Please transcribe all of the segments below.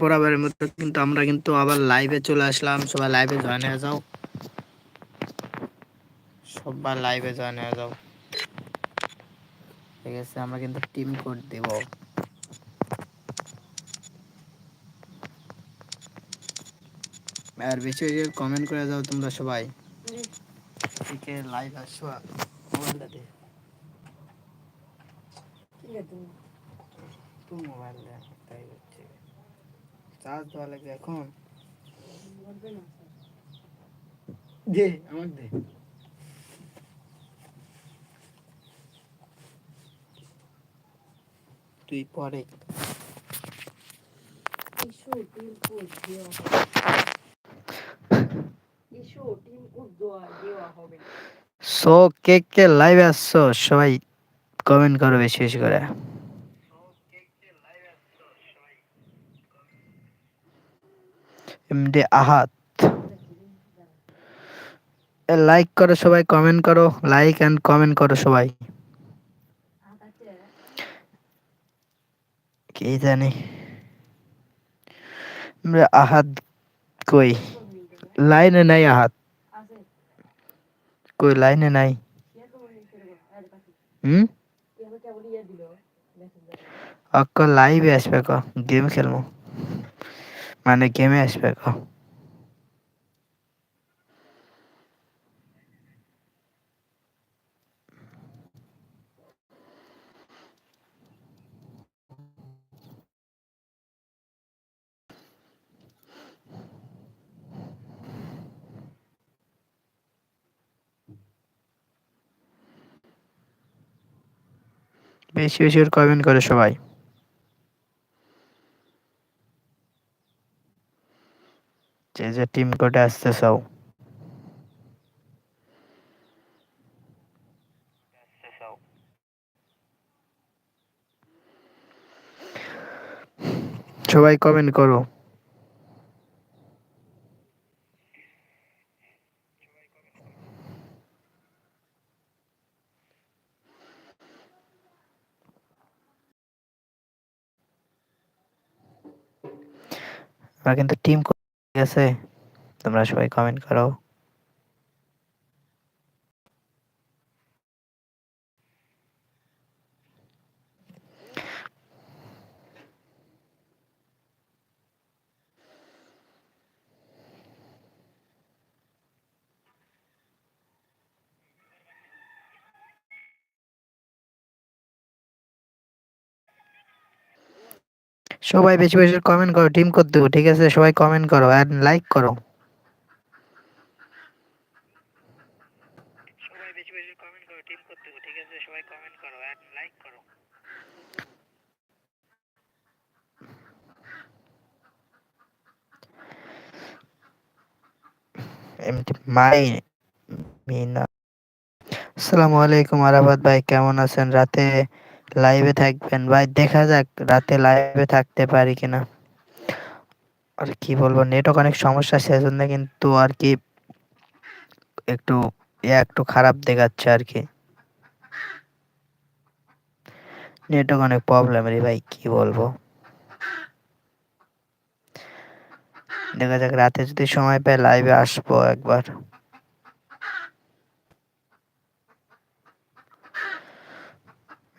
বরাবরের মতো কিন্তু আমরা কিন্তু আবার লাইভে চলে আসলাম। সবাই লাইভে জয়েন হয়ে যাও। সবাই লাইভে জয়েন হয়ে যাও। ঠিক আছে আমরা কিন্তু টিম কোড দিব। আর বেশি বেশি কমেন্ট করে যাও তোমরা সবাই। থেকে লাইভ আসো মোবাইলটা দে। তুই মোবাইল দে। তাই হচ্ছে চার্জ দেওয়া লাগবে এখন? দে আমার দে। তুই পরে। সো কে কে লাইভে আসছো? সবাই কমেন্ট করো বেশি বেশি করে। এমডি আহাত। লাইক করো সবাই কমেন্ট করো লাইক এন্ড কমেন্ট করো সবাই। কি জানি? আহাত কই? লাইনে নাই আহাত। কই লাইনে নাই? হুম? অক্ক লাইভে আসবে ক গেম খেলব। মানে গেমে আসবে ক বেশি বেশি করে কমেন্ট করে সবাই। যে যে টিম কোডে আসতে চাও সবাই কমেন্ট করো। আমরা কিন্তু টিম ঠিক আছে তোমরা সবাই কমেন্ট করো সবাই বেশি বেশি কমেন্ট করো টিম দেবো ঠিক আছে? সবাই কমেন্ট করো আর লাইক করো। সবাই বেশি বেশি কমেন্ট করো টিম কোড দেবো ঠিক আছে? সবাই কমেন্ট করো আর লাইক করো। এমটি মাই মিনা। আসসালামু আলাইকুম আরাফাত ভাই কেমন আছেন? রাতে লাইভে থাকবেন। ভাই, দেখা যাক রাতে লাইভে থাকতে পারি কিনা। আর কি বলব নেটওয়ার্ক অনেক সমস্যা সেজন্য কিন্তু আর কি একটু একটু খারাপ দেখাচ্ছে আর কি। নেটওয়ার্ক অনেক প্রবলেম রে ভাই, কি বলব। দেখা যাক রাতে যদি সময় পাই লাইভে আসব একবার।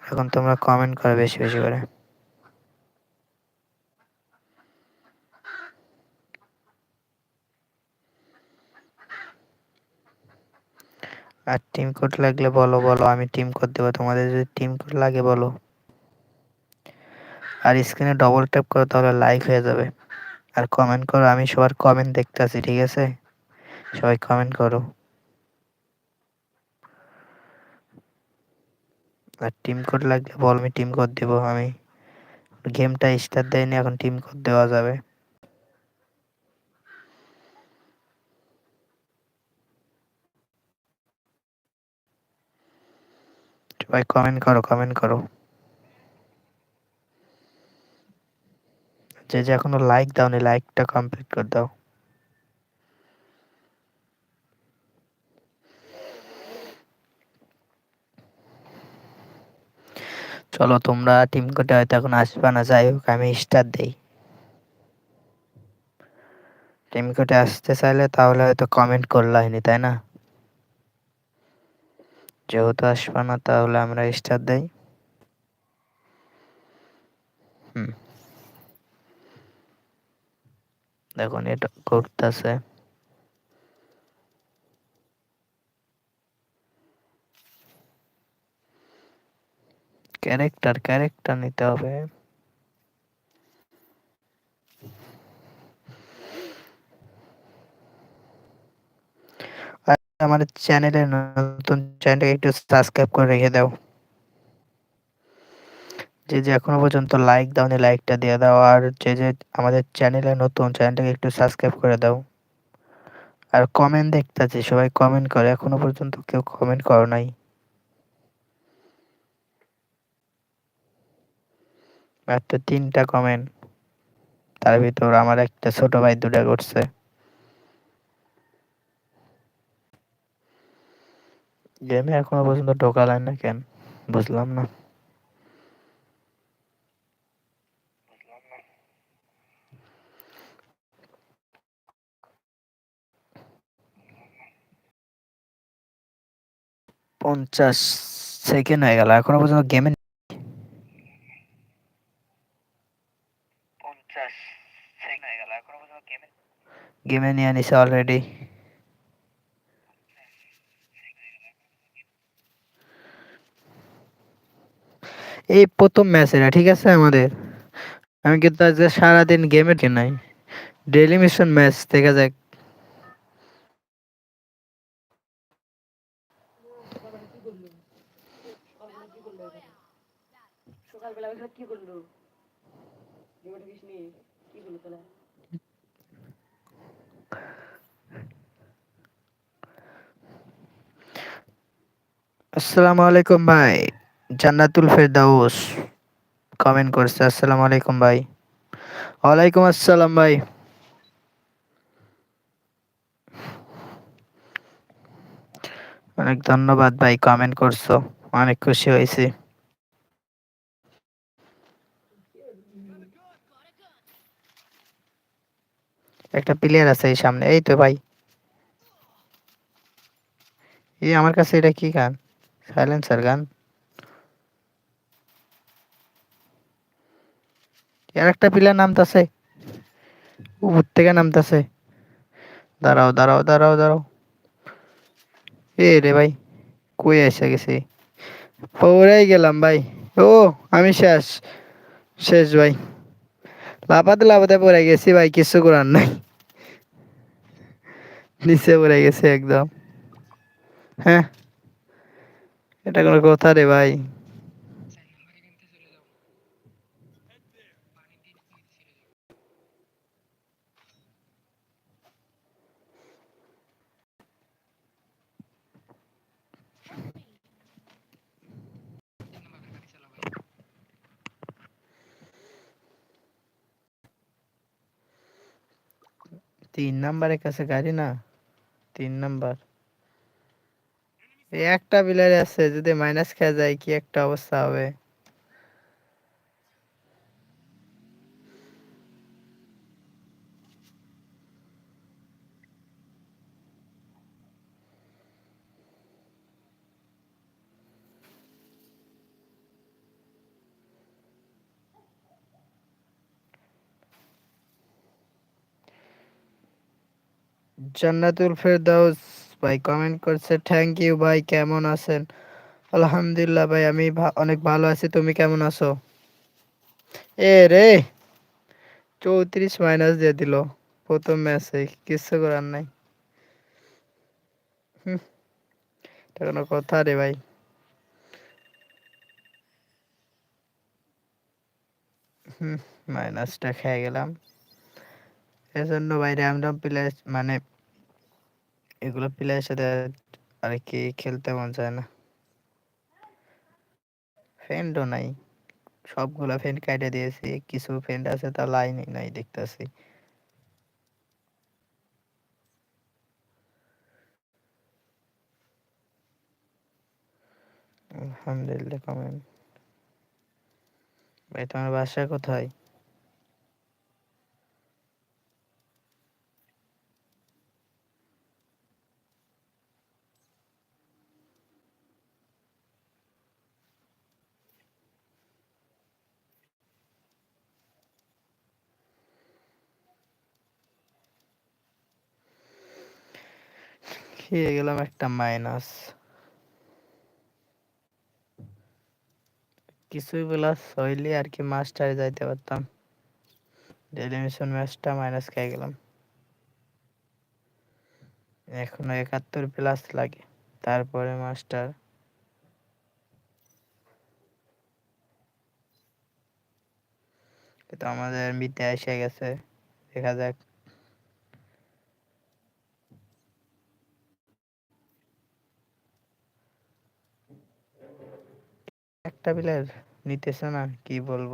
এখন তোমরা কমেন্ট করো বেশি বেশি করে। আর টিম কোড লাগলে বলো বলো, আমি টিম কোড দেবো। তোমাদের যদি টিম কোড লাগে, বলো। আর স্ক্রিনে ডবল ট্যাপ করো, তাহলে লাইক হয়ে যাবে। আর কমেন্ট করো, আমি সবার কমেন্ট দেখতে আছি ঠিক আছে? সবাই কমেন্ট করো। আর টিম কোড লাগলে বল, আমি টিম কোড দেবো, আমি গেমটা স্টার্ট দেয়নি, এখন টিম কোড দেওয়া যাবে। সবাই কমেন্ট করো কমেন্ট করো। যে যে এখনও লাইক দাওনি লাইকটা কমপ্লিট করে দাও। চলো তোমরা টিম কোডে হয়তো এখন আসবে না, যাই হোক, আমি স্টার দেই। টিম কোডে আসতে চাইলে তাহলে হয়তো কমেন্ট করলা হয়নি, তাই না? যেহেতু আসবে না, তাহলে আমরা স্টার দেই। হুম। দেখুন, এটা করতেছে ক্যারেক্টার ক্যারেক্টার নিতে হবে। আমাদের চ্যানেলে নতুন চ্যানেলটাকে একটু সাবস্ক্রাইব করে রেখে দাও। যে যে এখনও পর্যন্ত লাইক দাওনি লাইকটা দিয়ে দাও। আর যে যে আমাদের চ্যানেলে নতুন চ্যানেলটাকে একটু সাবস্ক্রাইব করে দাও। আর কমেন্ট দেখতেছি, সবাই কমেন্ট করে। এখনও পর্যন্ত কেউ কমেন্ট করো নাই। মাত্র তিনটা কমেন্ট তার ভিতর আমার একটা ছোট ভাই দুটা করছে। গেমে এখনও পর্যন্ত ঢোকালেন না কেন? বুঝলাম না। পঞ্চাশ সেকেন্ড হয়ে গেল, এখনও পর্যন্ত গেমে পঞ্চাশ সেকেন্ড হয়ে গেল এখনও পর্যন্ত গেমে গেমে নিয়ে নিছে অলরেডি এই প্রথম ম্যাচ এটা, ঠিক আছে আমাদের? আমি কিন্তু আজকে সারাদিন গেমে নাই ডেইলি মিশন ম্যাচ দেখা যাক সকালবেলা ওইসব কি করল গেমে ঢুকিস নি কি করল তোরা আসসালামু আলাইকুম ভাই। জান্নাতুল ফেরদাউস কমেন্ট করছে, আসসালামু আলাইকুম ভাই। ওয়ালাইকুম আসসালাম ভাই। অনেক ধন্যবাদ ভাই কমেন্ট করছ, অনেক খুশি হয়েছি। একটা প্লেয়ার আছে এই সামনে, এই তো ভাই। এই আমার কাছে এটা কি গান? সাইলেন্সার গান এর একটা প্লেয়ার নামতাছে। উপর থেকে নামতাছে। দাঁড়াও দাঁড়াও দাঁড়াও দাঁড়াও। এ রে ভাই, কই এসে গেছি? পৌড়াই গেলাম ভাই। ও, আমি শেষ। শেষ ভাই। লাফাতে লাফাতে পড়ে গেছি ভাই, কিছু করার নাই। নিচে পড়ে গেছে একদম। হ্যাঁ? এটা কোনো কথা রে ভাই। তিন নাম্বারের কাছে গাড়ি না? তিন নাম্বার। এই একটা প্লেয়ার আছে যদি মাইনাস খেয়ে যায় কি একটা অবস্থা হবে? জান্নাতুল ফেরদাউস ভাই কমেন্ট করছে থ্যাংক ইউ ভাই, কেমন আছেন? আলহামদুলিল্লাহ ভাই, আমি অনেক ভালো আছি, তুমি কেমন আছো? এ রে, চৌত্রিশ মাইনাস দিয়ে দিল, প্রথম ম্যাচে কিচ্ছু করার নাই। কোনো কথা রে ভাই। হুম মাইনাসটা খেয়ে গেলাম। এজন্য ভাই র্যান্ডম প্লেয়ার মানে এগুলো প্লেয়ারের সাথে আর কি খেলতে মন চায় না। ফ্রেন্ডও নাই। সবগুলা ফ্রেন্ড কাটে দিয়েছি। কিছু ফ্রেন্ড আছে তা লাইনই নাই দেখতেছি। আলহামদুলিল্লাহ কমেন্ট ভাই, তোমার বাসা কোথায়? খেয়ে গেলাম একটা মাইনাস কিছুই প্লাস হইলে আর কি মাস্টারে যাইতে পারতাম। ডেলি মিশন ম্যাচটা মাইনাস খেয়ে গেলাম। এখনও একাত্তর প্লাস লাগে। তারপরে মাস্টার তো আমাদের মিতে এসে গেছে। দেখা যাক। একটা প্লেয়ার নিতেছে না, কি বলব?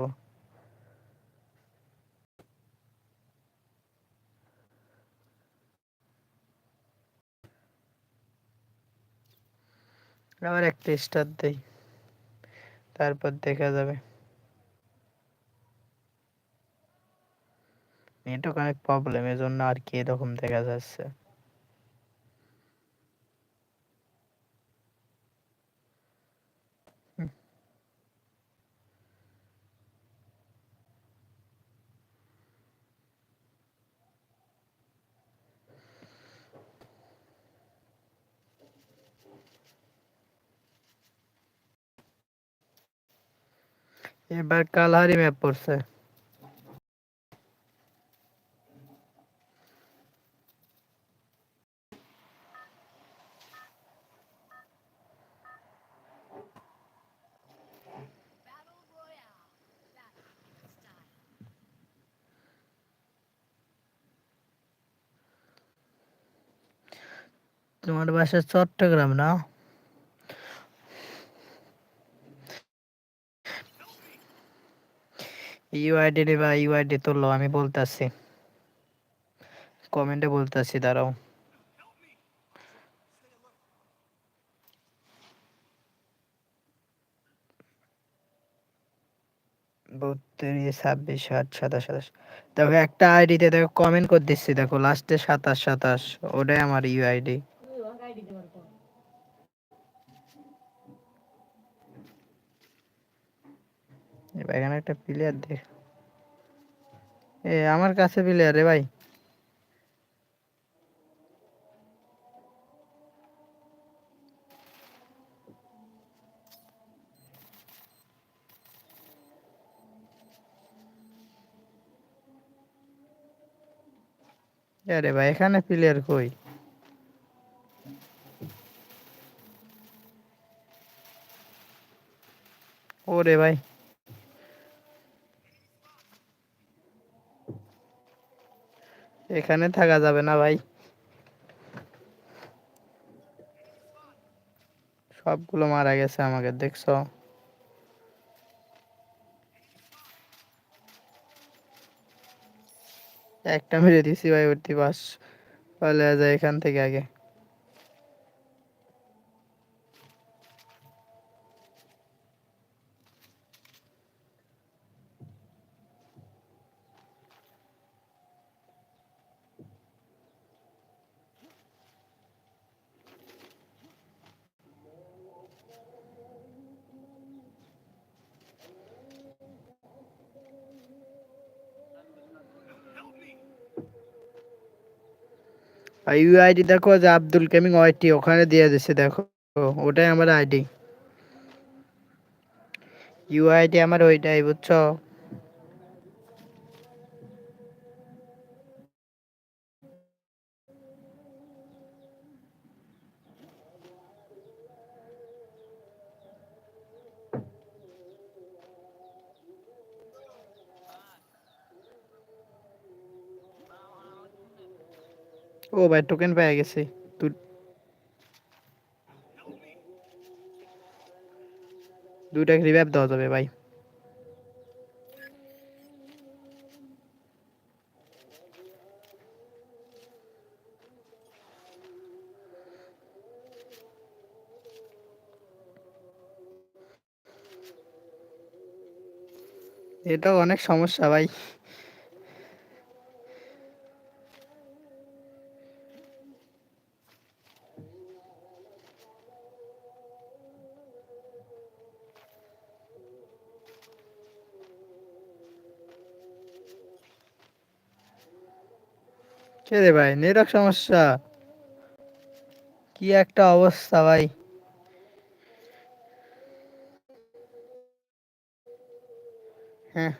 আবার একটা স্টার দেই, তারপর দেখা যাবে। নেটওয়ার্ক অনেক প্রবলেম এজন্য আর কি এরকম দেখা যাচ্ছে। এবার কালহারি ম্যাপ পড়ছে Battle Royale. That's style. তোমার বাসা চট্টগ্রাম না ইউআইডি রে ইউআইডি তুললো আমি বলতাছি। কমেন্টে বলতাছি, দাঁড়াও। বত্রিশ, ছাব্বিশ ষাট সাতাশ সাতাশ দেখো, একটা আইডিতে দেখো কমেন্ট করে দিচ্ছি, দেখো লাস্টে সাতাশ সাতাশ, ওটাই আমার ইউআইডি এবার এখানে একটা প্লেয়ার দেখ। এ, আমার কাছে প্লেয়ার রে ভাই। আরে ভাই, এখানে প্লেয়ার কই? ওরে ভাই। এখানে থাকা যাবে না ভাই। সবগুলো মারা গেছে আমাকে, দেখছ? একটা মেরে দিছি ভাই ওটি বাস। পালে যায় এখান থেকে আগে। ইউআইডি দেখো যে আব্দুল কেমিং ওয়াইটি ওখানে দিয়ে দিছে, দেখো। ওটাই আমার আইডি ইউআইডি আমার ওইটাই, বুঝছ? ও ভাই টোকেন পেয়ে গেছি। দু- দুইটা রিভাইভ দেওয়া যাবে ভাই। এটা অনেক সমস্যা ভাই। কে রে ভাই নেটওয়ার্ক সমস্যা। কি একটা অবস্থা ভাই। হ্যাঁ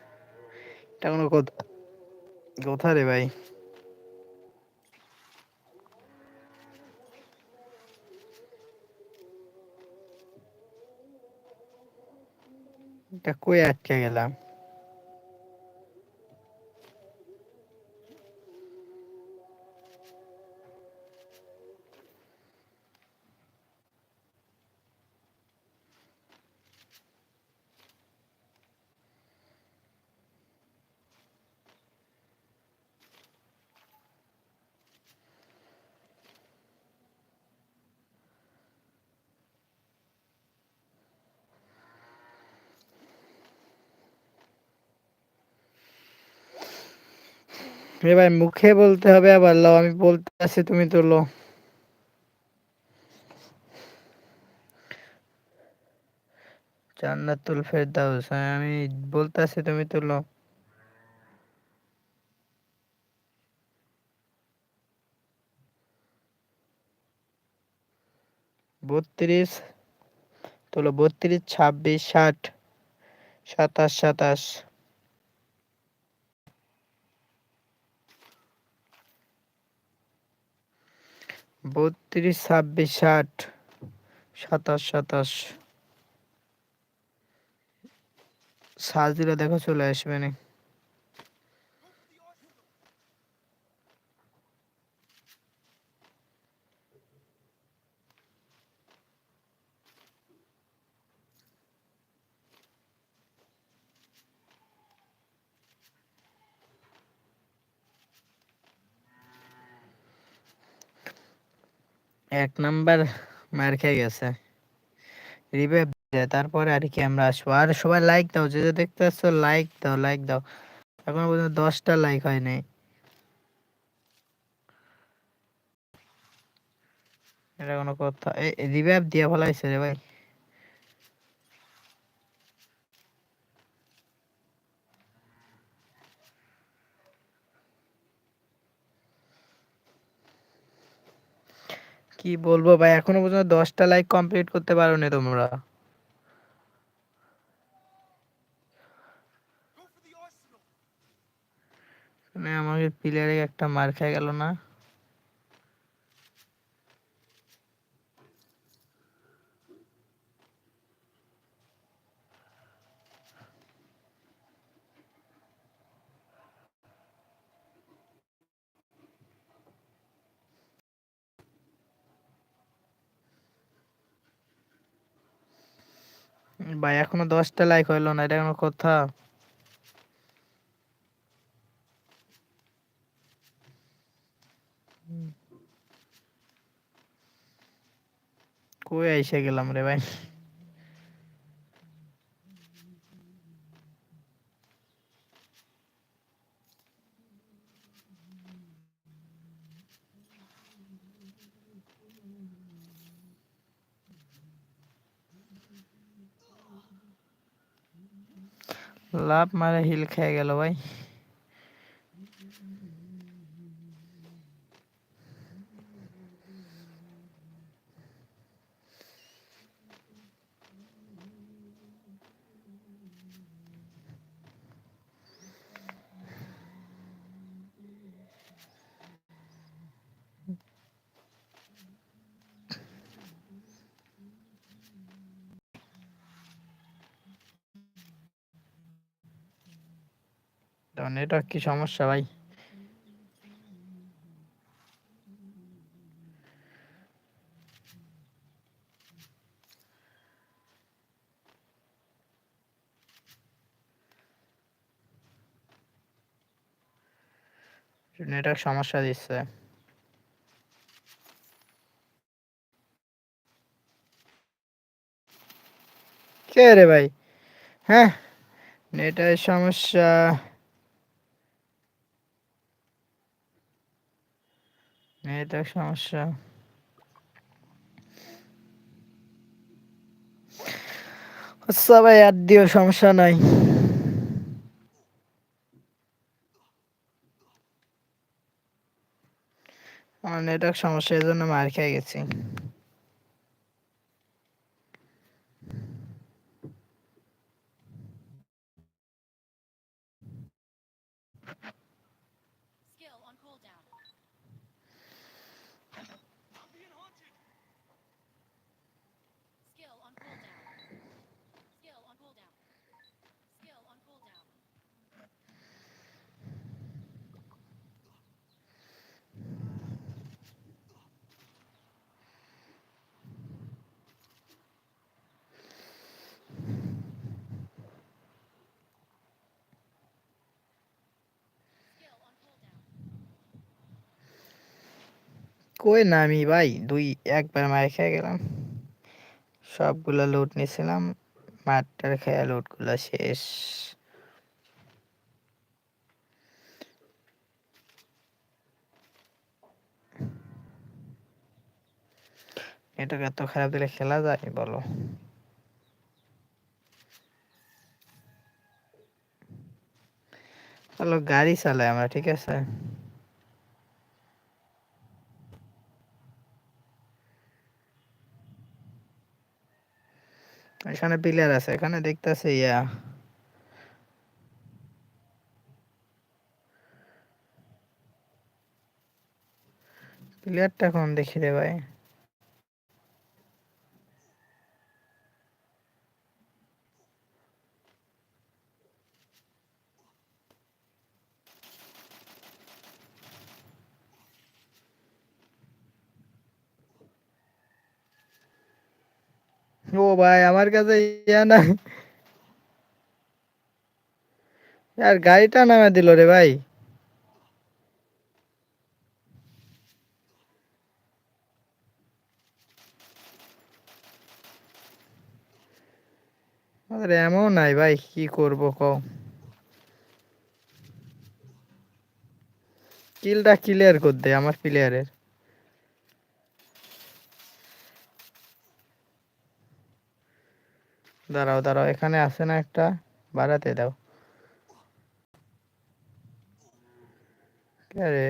এটা কোনো কথা কথা রে ভাই। এটা কই আটকে গেলাম? এ ভাই মুখে বলতে হবে আবার লও, আমি বলতে আছি তুমি তো লো জান্নাতুল ফেরদাউস হ্যাঁ আমি বলতে আছি তুমি তো লো বত্রিশ, তোলো বত্রিশ, ছাব্বিশ, ষাট, সাতাশ সাতাশ। বত্রিশ ছাব্বিশ ষাট সাতাশ সাতাশ। সাজ দিলে দেখো চলে আসবে না এক নাম্বার মার খেয়ে গেছে। রিভাইভ তারপরে আর কি আমরা আসব। আর সবাই লাইক দাও, যে যে দেখতে আসছো লাইক দাও লাইক দাও। এখন পর্যন্ত দশটা লাইক হয় নাই। এটা কোনো কথা। এই রিভাইভ দিয়ে ফেলাইছে রে ভাই। কি বলব ভাই? এখনও পর্যন্ত দশটা লাইক কমপ্লিট করতে পারো নি তোমরা। মানে আমাকে প্লেয়ারে একটা মার খেয়ে গেল না। ভাই এখনও দশটা লাইক হইল না এটা কোনো কথা। কই আইসা গেলাম রে ভাই? লাভ মারে হিল খেয়ে গেল ভাই নেটওয়ার্ক কি সমস্যা ভাই? নেটওয়ার্ক সমস্যা দিচ্ছে। কে রে ভাই? হ্যাঁ নেটের সমস্যা। নেটওয়ার্ক সমস্যা আচ্ছা ভাই আর দিও সমস্যা নাই আমার নেটওয়ার্ক সমস্যা এই জন্য মার খেয়ে গেছি কই নামি ভাই? দুই, একবার মার খেয়ে গেলাম। সবগুলো লুট নিয়েছিলাম মারটার খেয়ে লুটগুলো শেষ। এটাকে এত খারাপ দিলে খেলা যায় বলো? চলো গাড়ি চালাই আমরা, ঠিক আছে? এখানে পিলার আছে এখানে দেখতেছে ইয়া। প্লেয়ারটা কোন দেখি রে ভাই ও ভাই আমার কাছে ইয়া নাই আর গাড়িটা নামে দিল রে ভাই। আমাদের এমন নাই ভাই, কি করব কও। কিলটা ক্লিয়ার কর দে, আমার প্লেয়ারের দাঁড়াও দাঁড়াও, এখানে আছে না একটা? বাড়াতে দাও। কে রে?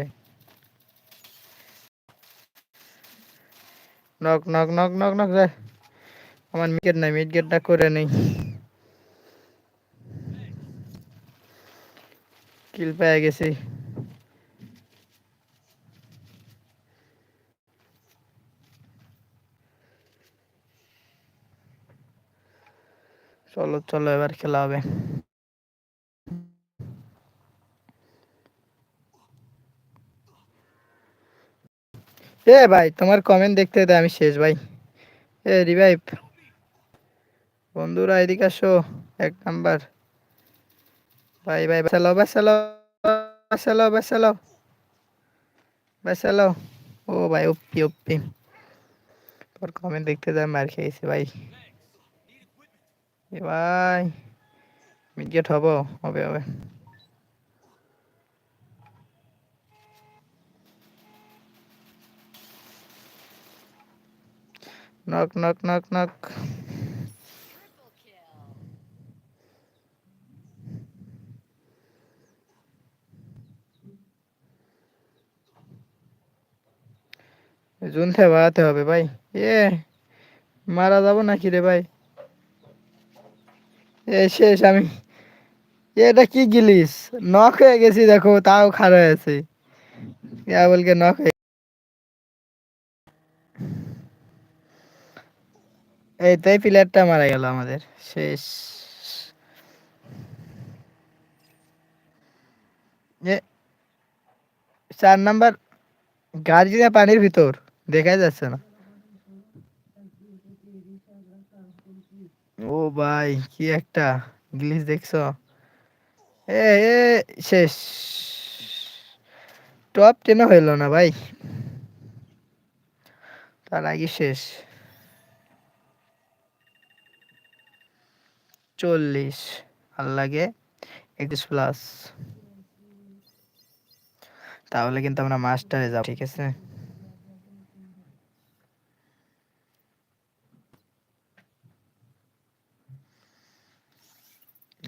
Knock knock knock knock knock যায় আমার মিড নাই মিড গেটটা করে নেই। কিল পেয়ে গেছি। চলো চলো এবার খেলা হবে। এ ভাই, তোমার কমেন্ট দেখতে দে, আমি শেষ ভাই। এ রিভাইভ বন্ধুরা, এদিকে আসো, এক নাম্বার ভাই ভাই বাঁচালো বাঁচালো বাঁচালো বাঁচালো বাঁচালো ও ভাই ওপি ওপি তোর কমেন্ট দেখতে দে মার খেয়েছি ভাই। এ ভাই মিডগেট হব হবে হবে? Knock knock knock knock kill. জুনতে বাড়াতে হবে ভাই। এ, মারা যাব নাকি রে ভাই? শেষ, আমি এটা কি গিলিস? নক হয়ে গেছি, দেখো, তাও খারাপ আছে। বলকে নক হয়ে এই, তাই প্লেয়ারটা মারা গেল আমাদের। শেষ। চার নাম্বার গাড়ি পানির ভিতর দেখা যাচ্ছে না। ও ভাই, কি একটা গ্লিচ দেখছ? এ এ, শেষ। টপ টেনও হইল না ভাই। তার আগে শেষ। চল্লিশ। আর লাগে। একত্রিশ প্লাস তাহলে কিন্তু আমরা মাস্টারে যাব, ঠিক আছে?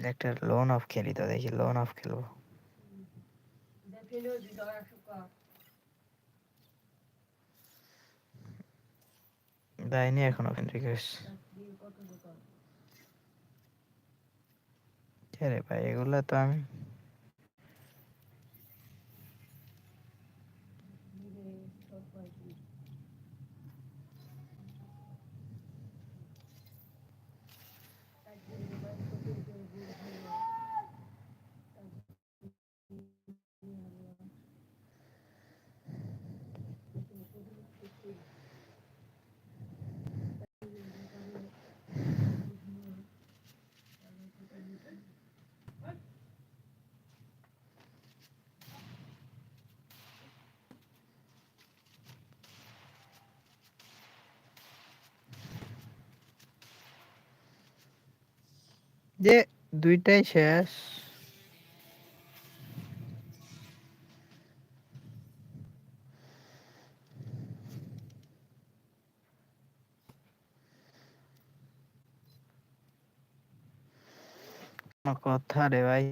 একটা লোন অফ খেলি তো, দেখি লোন অফ খেলব। দেয়নি এখনও রে ভাই, এগুলো তো আমি যে দুইটাই শেষ। কথা রে ভাই।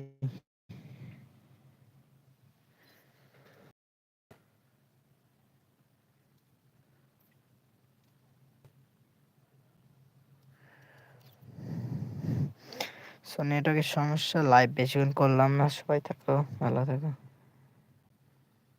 সো নেটওয়ার্কের সমস্যা লাইভ বেশিক্ষণ করলাম না। সবাই থাকো ভালো থাকো।